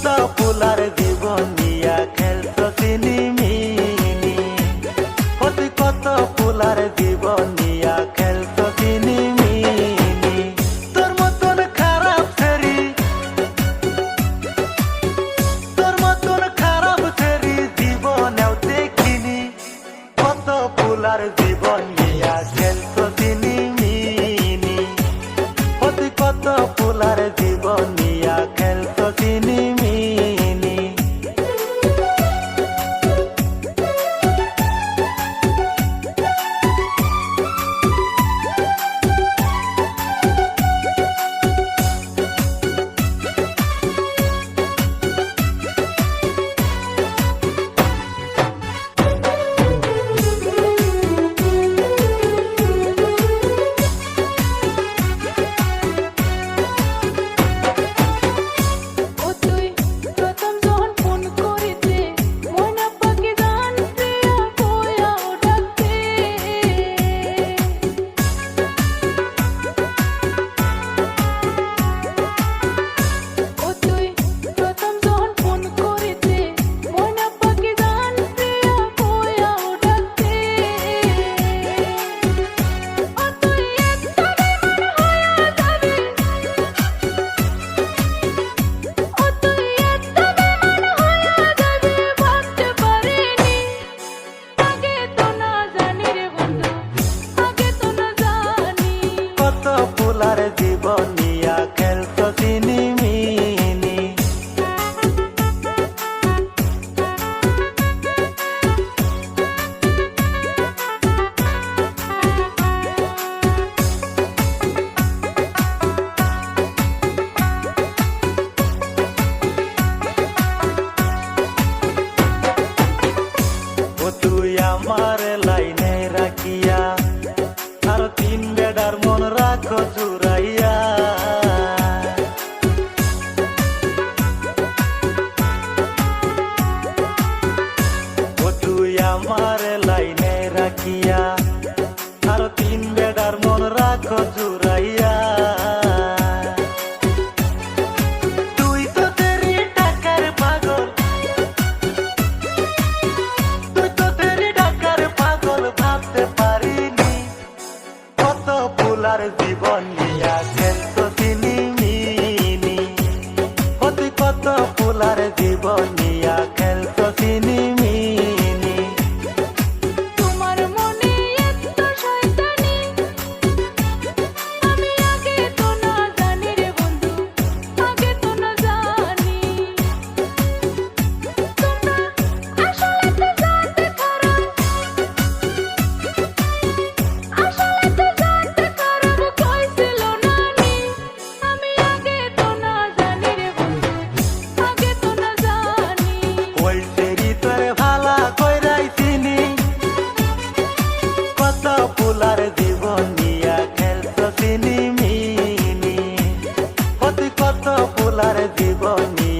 mata আমার লাইনে রাখিয়া আর তিন বেডার মন রাখো জুড়াইয়া। জীবন নিয়া কত ফুলার জীবন পোলার জীবনী।